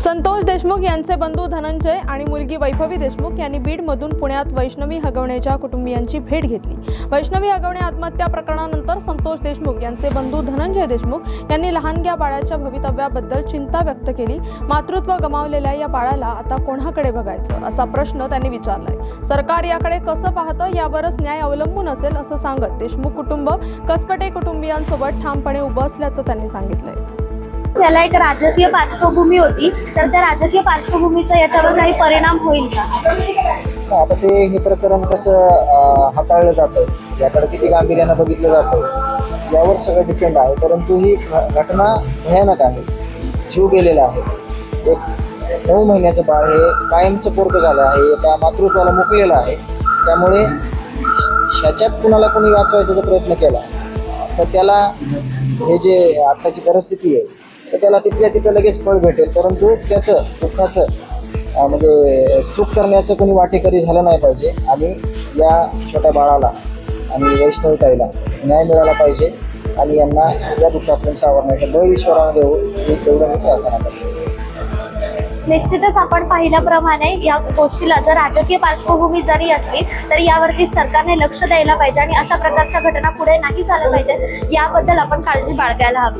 संतोष देशमुख यांचे बंधू धनंजय आणि मुलगी वैभवी देशमुख यांनी बीडमधून पुण्यात वैष्णवी हगवण्याच्या कुटुंबियांची भेट घेतली. वैष्णवी हगवणे आत्महत्या प्रकरणानंतर संतोष देशमुख यांचे बंधू धनंजय देशमुख यांनी लहानग्या बाळाच्या भवितव्याबद्दल चिंता व्यक्त केली. मातृत्व गमावलेल्या या बाळाला आता कोणाकडे बघायचं? असा प्रश्न त्यांनी विचारलाय. सरकार याकडे कसं पाहतं यावरच न्याय अवलंबून असेल असं सांगत देशमुख कुटुंब कसपटे कुटुंबियांसोबत ठामपणे उभं असल्याचं त्यांनी सांगितलंय. त्याला एक राजकीय पार्श्वभूमी होती. तर त्या राजकीय पार्श्वभूमीचा याच्यावर काही परिणाम होईल का? आता ते हे प्रकरण कसं हाताळलं जातं? याकडे किती गांभीर्यानं बघितलं जातं? यावर सगळं डिपेंड आहे. परंतु ही घ- घटना भयानक आहे. जीव गेलेला आहे. एक नऊ महिन्याचं बाळ हे कायमचं पोरकं झालं आहे. एका मातृत्वाला मुकलेलं आहे. त्यामुळे ह्याच्यात कुणाला कोणी वाचवायचा जर प्रयत्न केला? तर त्याला हे जे आत्ताची परिस्थिती आहे तर त्याला तिथल्या तिथं लगेच फळ भेटेल. परंतु त्याचं दुःखाचं म्हणजे चूक करण्याचं कोणी वाटेकरी झालं नाही पाहिजे. आणि या छोट्या बाळाला आणि वैष्णवीताईला न्याय मिळाला पाहिजे. आणि यांना या दुःखातून सावरण्याच्या बळ ईश्वराने देऊ हो, तेवढं मी प्रार्थना करतो. निश्चितच आपण पाहिल्याप्रमाणे या गोष्टीला जर राजकीय पार्श्वभूमी जरी असली तरी यावरती सरकारने लक्ष द्यायला पाहिजे. आणि अशा प्रकारच्या घटना पुढे नाही झाल्या पाहिजे याबद्दल आपण काळजी बाळगायला हवी.